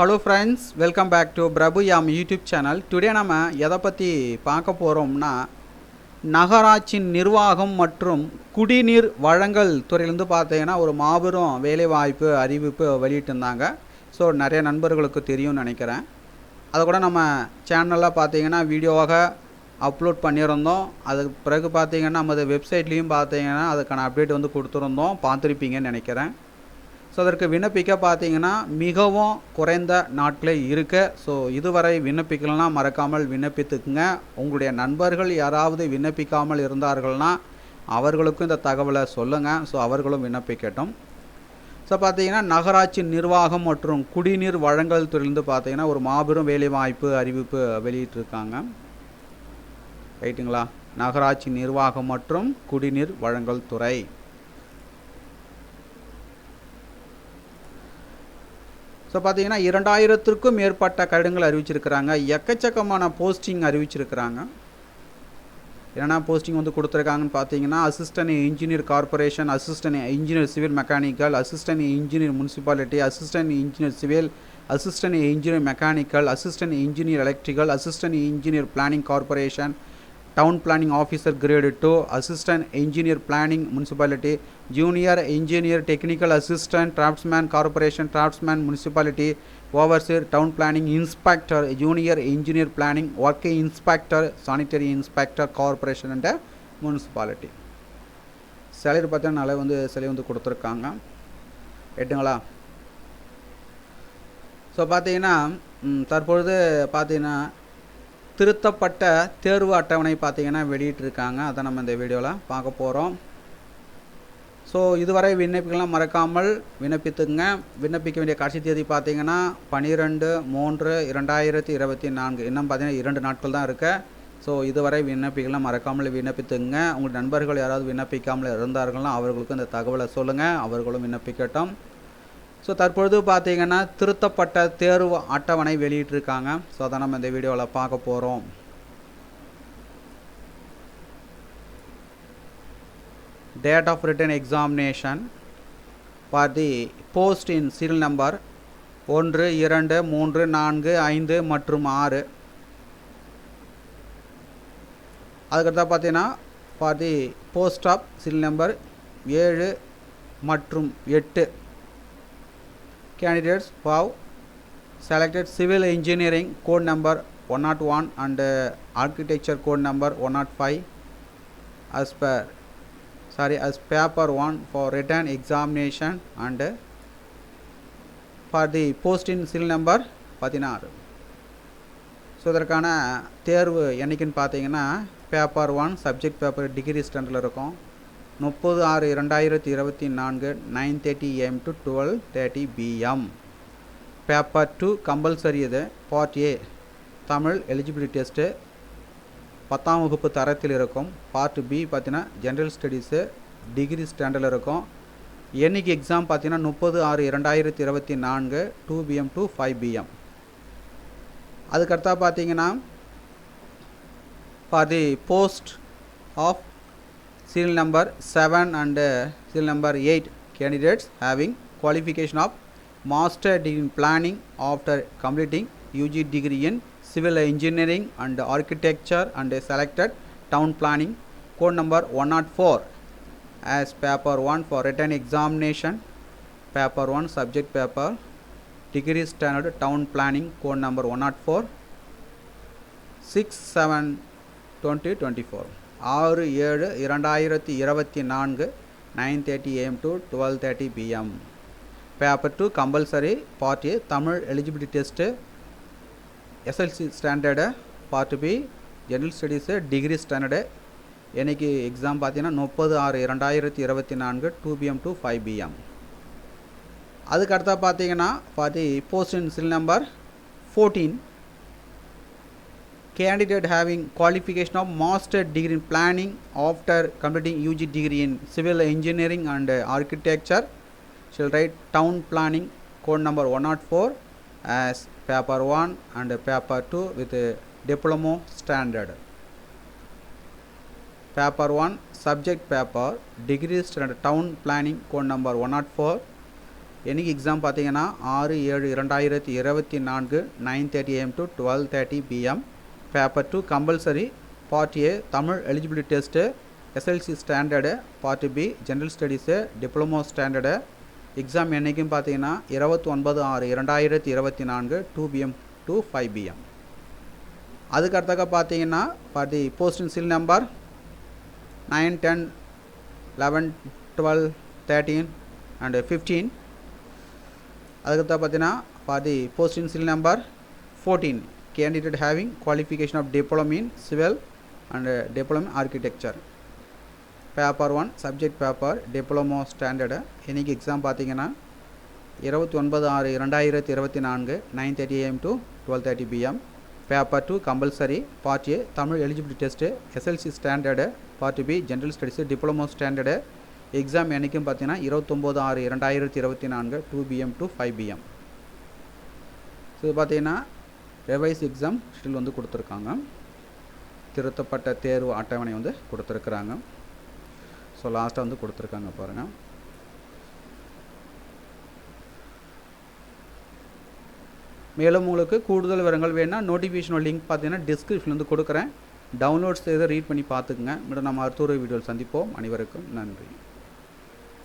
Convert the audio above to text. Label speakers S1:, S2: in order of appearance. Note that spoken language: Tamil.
S1: Hello friends welcome back to Prabhu யாம் யூடியூப் சேனல் டுடே நம்ம எதை பற்றி பார்க்க போகிறோம்னா நகராட்சி நிர்வாகம் மற்றும் குடிநீர் வழங்கல் துறையிலேருந்து பார்த்தீங்கன்னா ஒரு மாபெரும் வேலைவாய்ப்பு அறிவிப்பு வெளியிட்டிருந்தாங்க. ஸோ நிறைய நண்பர்களுக்கு தெரியும்னு நினைக்கிறேன். அதை கூட நம்ம சேனலில் பார்த்தீங்கன்னா வீடியோவாக அப்லோட் பண்ணியிருந்தோம். அதுக்கு பிறகு பார்த்தீங்கன்னா நமது வெப்சைட்லேயும் பார்த்தீங்கன்னா அதுக்கான அப்டேட் வந்து கொடுத்துருந்தோம். பார்த்துருப்பீங்கன்னு நினைக்கிறேன். ஸோ அதற்கு விண்ணப்பிக்க பார்த்தீங்கன்னா மிகவும் குறைந்த நாட்களே இருக்க. ஸோ இதுவரை விண்ணப்பிக்கலனா மறக்காமல் விண்ணப்பித்துக்குங்க. உங்களுடைய நண்பர்கள் யாராவது விண்ணப்பிக்காமல் இருந்தார்கள்னா அவர்களுக்கும் இந்த தகவலை சொல்லுங்கள் ஸோ அவர்களும் விண்ணப்பிக்கட்டும். ஸோ பார்த்தீங்கன்னா நகராட்சி நிர்வாகம் மற்றும் குடிநீர் வழங்கல் துறையிலிருந்து பார்த்தீங்கன்னா ஒரு மாபெரும் வேலைவாய்ப்பு அறிவிப்பு வெளியிட்டிருக்காங்க. ரைட்டுங்களா நகராட்சி நிர்வாகம் மற்றும் குடிநீர் வழங்கல் துறை. ஸோ பார்த்தீங்கன்னா இரண்டாயிரத்திற்கும் மேற்பட்ட கடிதங்கள் அறிவிச்சிருக்கிறாங்க. எக்கச்சக்கமான போஸ்டிங் அறிவிச்சிருக்கிறாங்க. என்னென்ன போஸ்டிங் வந்து கொடுத்துருக்காங்கன்னு பார்த்தீங்கன்னா assistant engineer corporation assistant engineer civil mechanical assistant engineer municipality assistant engineer civil assistant engineer mechanical assistant engineer electrical assistant engineer planning corporation town planning officer grade two assistant engineer planning municipality junior engineer technical assistant draughtsman corporation draughtsman municipality overseer town planning inspector junior engineer planning work inspector sanitary inspector corporation and municipality salary பார்த்தீங்கன்னா நல்லா வந்து சிலை வந்து கொடுத்துருக்காங்க. எட்டுங்களா? ஸோ பார்த்தீங்கன்னா தற்பொழுது பார்த்தீங்கன்னா திருத்தப்பட்ட தேர்வு அட்டவணை பார்த்திங்கன்னா வெளியிட்டிருக்காங்க. அதை நம்ம இந்த வீடியோவில் பார்க்க போகிறோம் ஸோ இதுவரை விண்ணப்பிக்கலாம் மறக்காமல் விண்ணப்பித்துங்க விண்ணப்பிக்க வேண்டிய கடைசி தேதி பார்த்தீங்கன்னா பன்னிரெண்டு மூன்று இரண்டாயிரத்தி இருபத்தி நான்கு. இன்னும் பார்த்தீங்கன்னா இரண்டு நாட்கள் தான் இருக்கு. ஸோ இதுவரை விண்ணப்பிக்கலாம் மறக்காமல் விண்ணப்பித்துங்க உங்கள் நண்பர்கள் யாராவது விண்ணப்பிக்காமல் இருந்தார்கள்னா அவர்களுக்கும் இந்த தகவலை சொல்லுங்கள் அவர்களும் விண்ணப்பிக்கட்டும். ஸோ தற்பொழுது பார்த்தீங்கன்னா திருத்தப்பட்ட தேர்வு அட்டவணை வெளியிட்டிருக்காங்க. ஸோ அதை நம்ம இந்த வீடியோவில் பார்க்க போகிறோம் date of written examination for the post in serial number ஒன்று இரண்டு மூன்று நான்கு ஐந்து மற்றும் ஆறு. அதுக்கடுத்தா பார்த்தீங்கன்னா for the post of serial number ஏழு மற்றும் எட்டு. Candidates who have selected civil engineering code number 101 and uh, architecture code number 105 as per sorry as paper 1 for written examination and uh, for the post in serial number பதினாறு ஸோ இதற்கான தேர்வு என்னைக்குன்னு பார்த்தீங்கன்னா paper one subject paper degree ஸ்டாண்டர்டில் இருக்கும் முப்பது ஆறு இரண்டாயிரத்தி இருபத்தி நான்கு nine thirty AM to twelve thirty PM paper two compulsory இது. Part A Tamil eligibility test பத்தாம் வகுப்பு தரத்தில் இருக்கும். பார்ட் பி பார்த்தீங்கன்னா ஜென்ரல் ஸ்டடீஸு டிகிரி ஸ்டாண்டர்டில் இருக்கும். என்னைக்கு எக்ஸாம் பார்த்தீங்கன்னா முப்பது ஆறு இரண்டாயிரத்தி இருபத்தி நான்கு two PM to five PM அதுக்கடுத்தா பார்த்தீங்கன்னா for the post of serial number 7 and uh, serial number 8 candidates having qualification of master degree in planning after completing UG degree in civil engineering and architecture and selected town planning. Code number 104 as paper 1 for written examination paper 1 subject paper degree standard town planning code number 104 6 7 2024 ஆறு ஏழு இரண்டாயிரத்தி இருபத்தி நான்கு nine thirty AM to twelve thirty PM paper two compulsory part A Tamil eligibility test SLC standard part B general studies degree standard என்னைக்கு எக்ஸாம் பார்த்தீங்கன்னா முப்பது ஆறு இரண்டாயிரத்தி இருபத்தி நான்கு two PM to five PM அதுக்கடுத்தா பார்த்தீங்கன்னா பார்த்தி போஸ்டின் சில் number fourteen candidate having qualification of master degree in planning after completing UG degree in civil engineering and uh, architecture shall write town planning code number 104 as paper 1 and paper 2 with a diploma standard paper 1 subject paper degree standard town planning code number 104 என்னைக்கு எக்ஸாம் பார்த்தீங்கன்னா ஆறு ஏழு இரண்டாயிரத்தி இருபத்தி நான்கு nine thirty AM to twelve thirty PM paper two compulsory part A Tamil eligibility test SLC standard part B general studies diploma standard exam என்றைக்கும் பார்த்தீங்கன்னா இருபத்தி ஒன்பது ஆறு இரண்டாயிரத்தி இருபத்தி நான்கு two PM to five PM அதுக்கடுத்தக்க பார்த்தீங்கன்னா for the posting chill number nine ten eleven twelve thirteen and fifteen அதுக்கடுத்த பார்த்தீங்கன்னா for the posting chill number fourteen candidate having qualification of diploma in civil and diploma architecture paper one subject paper diploma standard இன்றைக்கி எக்ஸாம் பார்த்தீங்கன்னா இருபத்தி ஒன்பது ஆறு இரண்டாயிரத்தி இருபத்தி நான்கு nine thirty AM to twelve thirty PM paper two compulsory part A Tamil eligibility test SLC standard part B general studies diploma standard exam என்றைக்கும் பார்த்தீங்கன்னா இருபத்தொம்போது ஆறு இரண்டாயிரத்தி இருபத்தி நான்கு two PM to five PM so பார்த்தீங்கன்னா ரெவைஸ் எக்ஸாம் ஷெடியூல் வந்து கொடுத்துருக்காங்க. திருத்தப்பட்ட தேர்வு அட்டவணை வந்து கொடுத்துருக்குறாங்க. ஸோ லாஸ்ட்டாக வந்து கொடுத்துருக்காங்க பாருங்கள் மேலும் உங்களுக்கு கூடுதல் விவரங்கள் வேணால் நோட்டிஃபிகேஷனோட லிங்க் பார்த்தீங்கன்னா டிஸ்கிரிப்ஷன் வந்து கொடுக்குறேன். டவுன்லோட்ஸ் எதை ரீட் பண்ணி பார்த்துக்குங்க. மேடம் நம்ம அடுத்த ஒரு வீடியோவில் சந்திப்போம். அனைவருக்கும் நன்றி.